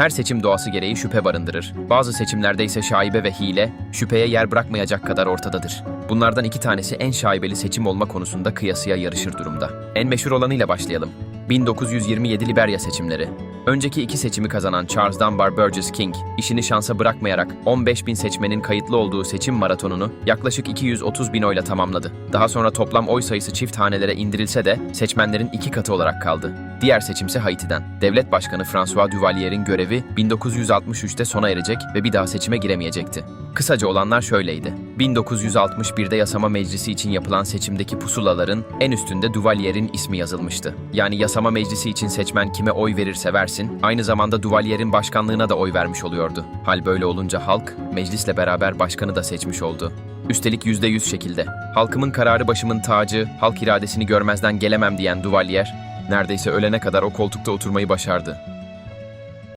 Her seçim doğası gereği şüphe barındırır. Bazı seçimlerde ise şaibe ve hile, şüpheye yer bırakmayacak kadar ortadadır. Bunlardan iki tanesi en şaibeli seçim olma konusunda kıyasıya yarışır durumda. En meşhur olanıyla başlayalım. 1927 Liberya seçimleri. Önceki iki seçimi kazanan Charles Dunbar Burgess King, işini şansa bırakmayarak 15 bin seçmenin kayıtlı olduğu seçim maratonunu yaklaşık 230 bin oyla tamamladı. Daha sonra toplam oy sayısı çift hanelere indirilse de seçmenlerin iki katı olarak kaldı. Diğer seçimse Haiti'den. Devlet Başkanı François Duvalier'in görevi 1963'te sona erecek ve bir daha seçime giremeyecekti. Kısaca olanlar şöyleydi. 1961'de yasama meclisi için yapılan seçimdeki pusulaların en üstünde Duvalier'in ismi yazılmıştı. Yani yasama meclisi için seçmen kime oy verirse versin, aynı zamanda Duvalier'in başkanlığına da oy vermiş oluyordu. Hal böyle olunca halk, meclisle beraber başkanı da seçmiş oldu. Üstelik %100 şekilde. Halkımın kararı başımın tacı, halk iradesini görmezden gelemem diyen Duvalier, neredeyse ölene kadar o koltukta oturmayı başardı.